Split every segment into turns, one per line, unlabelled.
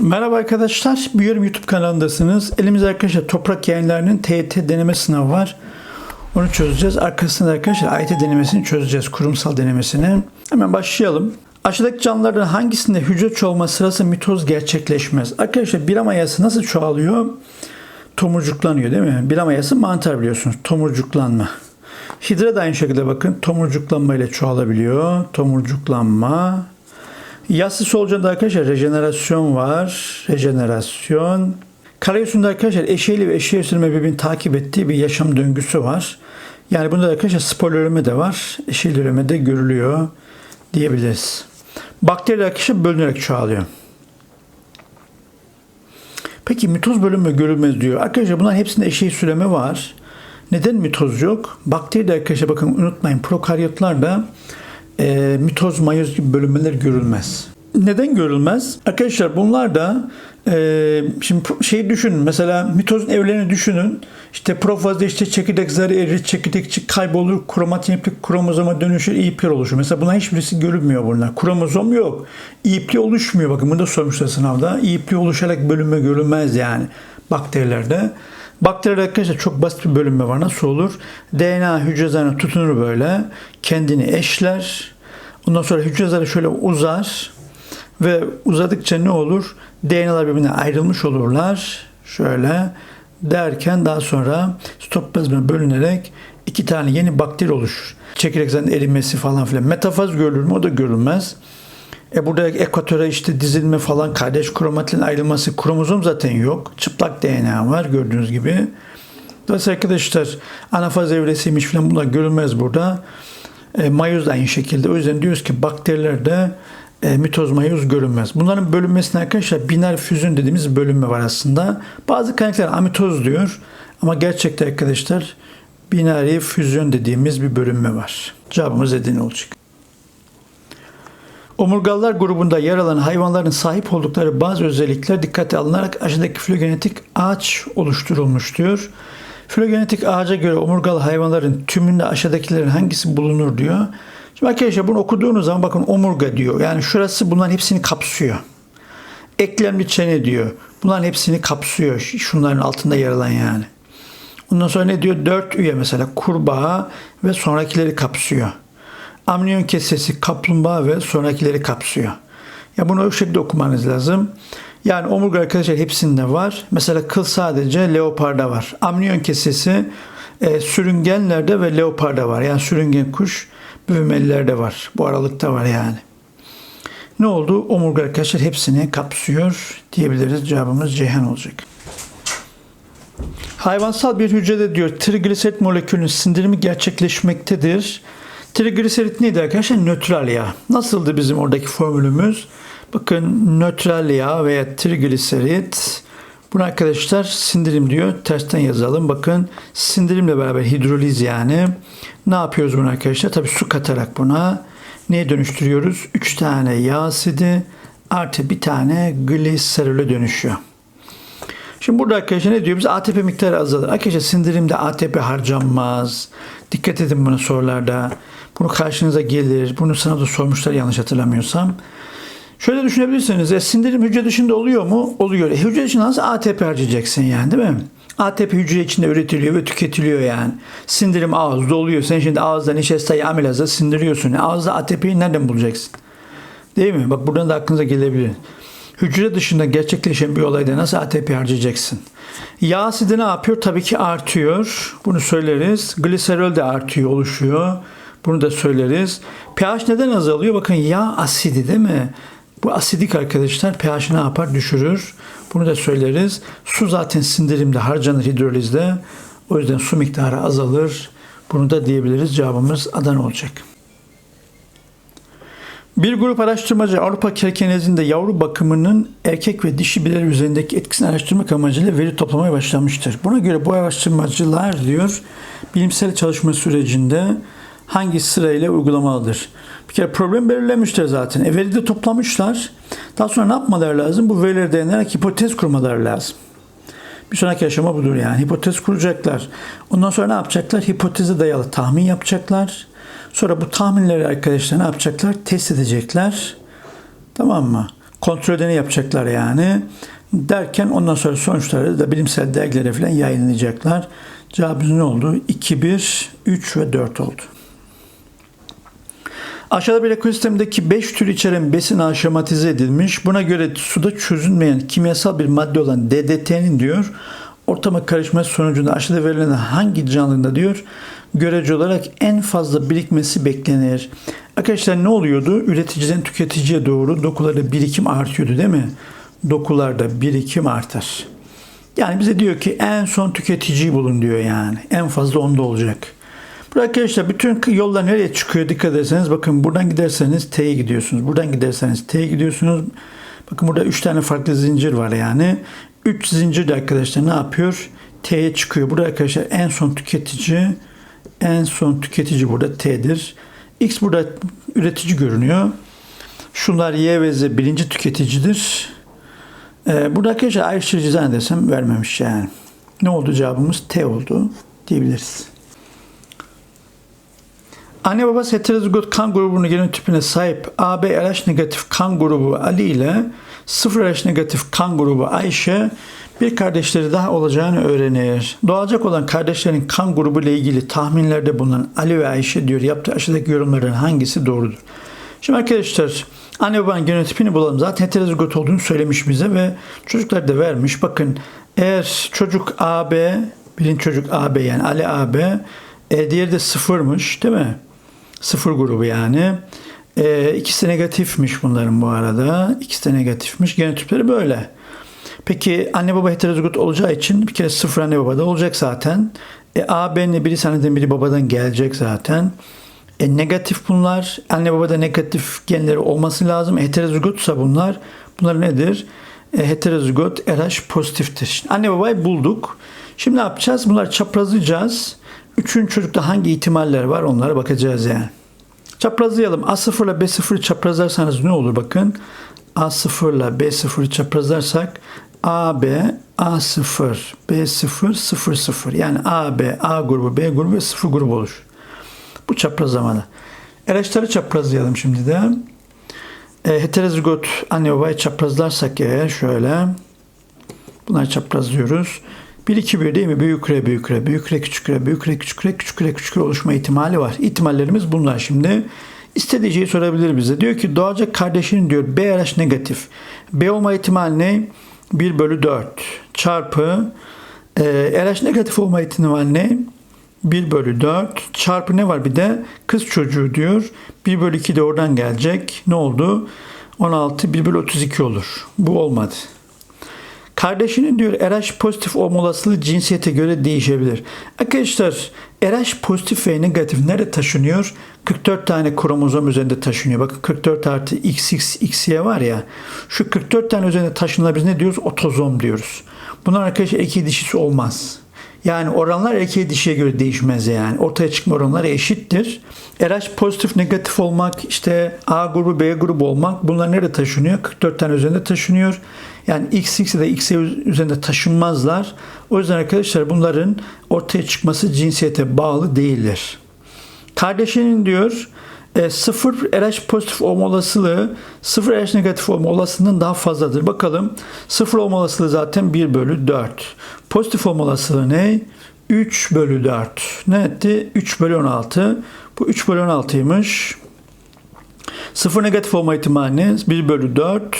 Merhaba arkadaşlar, Büyüyorum YouTube kanalındasınız. Elimizde arkadaşlar Toprak Yayınları'nın TYT deneme sınavı var. Onu çözeceğiz. Arkasında arkadaşlar AYT denemesini çözeceğiz, kurumsal denemesini. Hemen başlayalım. Aşağıdaki canlılardan hangisinde hücre çoğalma sırası mitoz gerçekleşmez? Arkadaşlar bir amayası nasıl çoğalıyor? Tomurcuklanıyor değil mi? Bir amayası mantar biliyorsunuz. Tomurcuklanma. Hidra da aynı şekilde bakın tomurcuklanma ile çoğalabiliyor. Tomurcuklanma. Yassı solucanında arkadaşlar rejenerasyon var. Rejenerasyon. Karayüzünde arkadaşlar eşeğli ve eşeğe sürme birbirini takip ettiği bir yaşam döngüsü var. Yani bunda da arkadaşlar spor üreme de var. Eşeğli üreme de görülüyor diyebiliriz. Bakteri arkadaşlar bölünerek çoğalıyor. Peki mitoz bölünme görülmez diyor. Arkadaşlar bunların hepsinde eşeği süreme var. Neden mitoz yok? Bakteri de arkadaşlar bakın unutmayın prokaryotlarda e, mitoz, mayoz gibi bölünmeler görülmez. Neden görülmez? Arkadaşlar bunlar da e, şimdi şey düşünün mesela mitozun evlerini düşünün. İşte profazda işte çekirdek zarı erir, çekirdekçi kaybolur, kromatin iplik kromozoma dönüşür, iplik oluşur. Mesela buna hiçbirisi görülmüyor bunlar. Kromozom yok. İpli oluşmuyor. Bakın bunu da sormuşlar sınavda. İpli oluşarak bölünme görülmez yani bakterilerde. Bakterilerde arkadaşlar çok basit bir bölünme var. Nasıl olur? DNA hücre zarına tutunur böyle. Kendini eşler. Ondan sonra hücre şöyle uzar. Ve uzadıkça ne olur? DNA'lar birbirine ayrılmış olurlar. Şöyle derken daha sonra sitoplazma bölünerek iki tane yeni bakteri oluşur. Çekirdek zarının erimesi falan filan. Metafaz görülür mü? O da görülmez. E burada ekvatöre işte dizilme falan, kardeş kromatin ayrılması, kromozom zaten yok. Çıplak DNA var gördüğünüz gibi. Dolayısıyla arkadaşlar anafaz evresiymiş falan bunlar görülmez burada. E, mayoz da aynı şekilde. O yüzden diyoruz ki bakterilerde e, mitoz mayoz görünmez. Bunların bölünmesine arkadaşlar biner füzyon dediğimiz bölünme var aslında. Bazı kaynaklar amitoz diyor. Ama gerçekte arkadaşlar binari füzyon dediğimiz bir bölünme var. Cevabımız Edirne olacak. Omurgalılar grubunda yer alan hayvanların sahip oldukları bazı özellikler dikkate alınarak aşağıdaki filogenetik ağaç oluşturulmuş diyor. Filogenetik ağaca göre omurgalı hayvanların tümünde aşağıdakilerin hangisi bulunur diyor. Şimdi arkadaşlar bunu okuduğunuz zaman bakın omurga diyor. Yani şurası bunların hepsini kapsıyor. Eklemli çene diyor. Bunların hepsini kapsıyor. Şunların altında yer alan yani. Ondan sonra ne diyor? Dört üye mesela kurbağa ve sonrakileri kapsıyor. Amniyon kesesi kaplumbağa ve sonrakileri kapsıyor. Ya bunu o şekilde okumanız lazım. Yani omurga arkadaşlar hepsinde var. Mesela kıl sadece leoparda var. Amniyon kesesi e, sürüngenlerde ve leoparda var. Yani sürüngen kuş büyümelilerde var. Bu aralıkta var yani. Ne oldu? Omurga arkadaşlar hepsini kapsıyor diyebiliriz. Cevabımız Ceyhan olacak. Hayvansal bir hücrede diyor trigliserit molekülünün sindirimi gerçekleşmektedir. Trigliserit neydi arkadaşlar? Nötral yağ. Nasıldı bizim oradaki formülümüz? Bakın nötral yağ veya trigliserit. Bunu arkadaşlar sindirim diyor. Tersten yazalım. Bakın sindirimle beraber hidroliz yani. Ne yapıyoruz bunu arkadaşlar? Tabii su katarak buna neye dönüştürüyoruz? 3 tane yağ asidi artı bir tane gliserole dönüşüyor. Şimdi burada arkadaşlar ne diyor? Biz ATP miktarı azalır. Arkadaşlar sindirimde ATP harcanmaz. Dikkat edin bunu sorularda. Bunu karşınıza gelir. Bunu sınavda sormuşlar yanlış hatırlamıyorsam. Şöyle düşünebilirsiniz. E, sindirim hücre dışında oluyor mu? Oluyor. E, hücre dışında nasıl ATP harcayacaksın yani değil mi? ATP hücre içinde üretiliyor ve tüketiliyor yani. Sindirim ağızda oluyor. Sen şimdi ağızda nişastayı amilaza sindiriyorsun. E, ağızda ATP'yi nereden bulacaksın? Değil mi? Bak buradan da aklınıza gelebilir. Hücre dışında gerçekleşen bir olayda nasıl ATP harcayacaksın? Yağ asidi ne yapıyor? Tabii ki artıyor. Bunu söyleriz. Gliserol de artıyor, oluşuyor. Bunu da söyleriz. pH neden azalıyor? Bakın yağ asidi değil mi? Bu asidik arkadaşlar pH'i ne yapar? Düşürür. Bunu da söyleriz. Su zaten sindirimde harcanır hidrolizde. O yüzden su miktarı azalır. Bunu da diyebiliriz. Cevabımız Adana olacak. Bir grup araştırmacı Avrupa kerkenezinde yavru bakımının erkek ve dişi bireyler üzerindeki etkisini araştırmak amacıyla veri toplamaya başlamıştır. Buna göre bu araştırmacılar diyor bilimsel çalışma sürecinde hangi sırayla uygulamalıdır? Bir kere problem belirlemişler zaten. E, veri de toplamışlar. Daha sonra ne yapmaları lazım? Bu verileri dayanarak hipotez kurmaları lazım. Bir sonraki aşama budur yani. Hipotez kuracaklar. Ondan sonra ne yapacaklar? Hipoteze dayalı tahmin yapacaklar. Sonra bu tahminleri arkadaşlar ne yapacaklar? Test edecekler. Tamam mı? kontrol ödeni yapacaklar yani. Derken ondan sonra sonuçları da bilimsel dergilere falan yayınlayacaklar. Cevabımız ne oldu? 2, 1, 3 ve 4 oldu. Aşağıda bir ekosistemdeki 5 tür içeren besin ağı şematize edilmiş. Buna göre suda çözünmeyen kimyasal bir madde olan DDT'nin diyor ortama karışması sonucunda aşağıda verilen hangi canlında diyor görece olarak en fazla birikmesi beklenir. Arkadaşlar ne oluyordu? Üreticiden tüketiciye doğru dokularda birikim artıyordu değil mi? Dokularda birikim artar. Yani bize diyor ki en son tüketiciyi bulun diyor yani. En fazla onda olacak. Burada arkadaşlar bütün yollar nereye çıkıyor dikkat ederseniz bakın buradan giderseniz T'ye gidiyorsunuz. Buradan giderseniz T'ye gidiyorsunuz. Bakın burada 3 tane farklı zincir var yani. 3 zincir de arkadaşlar ne yapıyor? T'ye çıkıyor. Burada arkadaşlar en son tüketici en son tüketici burada T'dir. X burada üretici görünüyor. Şunlar Y ve Z birinci tüketicidir. Ee, burada arkadaşlar ayrıştırıcı zannedersem vermemiş yani. Ne oldu cevabımız? T oldu diyebiliriz. Anne babası heterozigot kan grubunun genotipine sahip AB RH negatif kan grubu Ali ile 0 RH negatif kan grubu Ayşe bir kardeşleri daha olacağını öğrenir. Doğacak olan kardeşlerin kan grubu ile ilgili tahminlerde bulunan Ali ve Ayşe diyor yaptığı aşağıdaki yorumların hangisi doğrudur? Şimdi arkadaşlar anne babanın genotipini bulalım. Zaten heterozigot olduğunu söylemiş bize ve çocuklar da vermiş. Bakın eğer çocuk AB, birinci çocuk AB yani Ali AB, e, diğeri de sıfırmış değil mi? Sıfır grubu yani. E, ikisi negatifmiş bunların bu arada. İkisi de negatifmiş. Genotipleri böyle. Peki anne baba heterozigot olacağı için bir kere sıfır anne babada olacak zaten. E, AB'nin biri anneden biri babadan gelecek zaten. E, negatif bunlar. Anne babada negatif genleri olması lazım. Heterozigotsa bunlar. Bunlar nedir? E, heterozigot RH pozitiftir. Şimdi anne babayı bulduk. Şimdi ne yapacağız? Bunları çaprazlayacağız. Üçüncü çocukta hangi ihtimaller var onlara bakacağız yani. Çaprazlayalım. A0 ile B0 çaprazlarsanız ne olur bakın. A0 ile B0 çaprazlarsak AB, A0, B0, 0, 0. Yani AB, A grubu, B grubu ve 0 grubu olur. Bu çaprazlamalı. RH'ları çaprazlayalım şimdi de. E, heterozigot anne babayı çaprazlarsak eğer şöyle. Bunları çaprazlıyoruz. 1 2 1 değil mi? Büyük re büyük re büyük re küçük re büyük re küçük re küçük re küçük re oluşma ihtimali var. İhtimallerimiz bunlar şimdi. İstediği sorabilir bize. Diyor ki doğacak kardeşinin diyor B RH negatif. B olma ihtimali ne? 1 bölü 4 çarpı e, RH negatif olma ihtimali ne? 1 bölü 4 çarpı ne var bir de kız çocuğu diyor. 1 bölü 2 de oradan gelecek. Ne oldu? 16 1 bölü 32 olur. Bu olmadı. Kardeşinin diyor RH pozitif olma olasılığı cinsiyete göre değişebilir. Arkadaşlar RH pozitif ve negatif nerede taşınıyor? 44 tane kromozom üzerinde taşınıyor. Bakın 44 artı XX, XY var ya. Şu 44 tane üzerinde taşınanlar biz ne diyoruz? Otozom diyoruz. Bunlar arkadaşlar erkeği dişisi olmaz. Yani oranlar erkeğe dişiye göre değişmez yani. Ortaya çıkma oranları eşittir. RH pozitif negatif olmak, işte A grubu B grubu olmak bunlar nerede taşınıyor? 44 tane üzerinde taşınıyor. Yani X, X da X'e üzerinde taşınmazlar. O yüzden arkadaşlar bunların ortaya çıkması cinsiyete bağlı değildir. Kardeşinin diyor e, 0 RH pozitif olma olasılığı 0 RH negatif olma olasılığından daha fazladır. Bakalım 0 olma olasılığı zaten 1 bölü 4. Pozitif olma olasılığı ne? 3 bölü 4. Ne etti? 3 bölü 16. Bu 3 bölü 16'ymış. 0 negatif olma ihtimali 1 bölü 4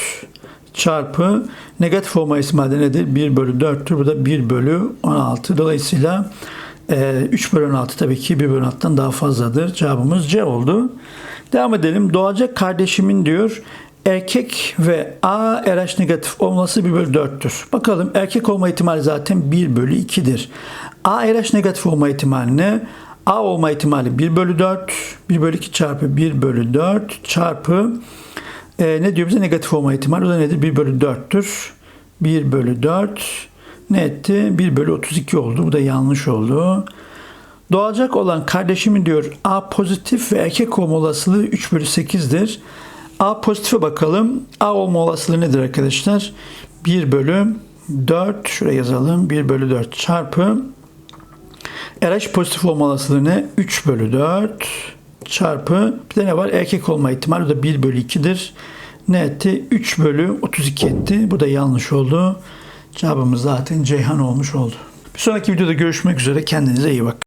çarpı negatif olma ihtimali nedir? 1 bölü 4'tür. Bu da 1 bölü 16. Dolayısıyla 3 bölü 16 tabii ki 1 bölü 16'dan daha fazladır. Cevabımız C oldu. Devam edelim. Doğacak kardeşimin diyor erkek ve A RH negatif olması 1 bölü 4'tür. Bakalım erkek olma ihtimali zaten 1 bölü 2'dir. A RH negatif olma ihtimali ne? A olma ihtimali 1 bölü 4. 1 bölü 2 çarpı 1 bölü 4 çarpı e, ne diyor bize negatif olma ihtimali? O da nedir? 1 bölü 4'tür. 1 bölü 4 ne etti? 1 bölü 32 oldu. Bu da yanlış oldu. Doğacak olan kardeşimin diyor A pozitif ve erkek olma olasılığı 3 bölü 8'dir. A pozitife bakalım. A olma olasılığı nedir arkadaşlar? 1 bölü 4. Şuraya yazalım. 1 bölü 4 çarpı RH pozitif olma olasılığı ne? 3 bölü 4 çarpı bir de ne var? Erkek olma ihtimali o da 1 bölü 2'dir. ne etti? 3 bölü 32 etti. Bu da yanlış oldu. Cevabımız zaten Ceyhan olmuş oldu. Bir sonraki videoda görüşmek üzere. Kendinize iyi bakın.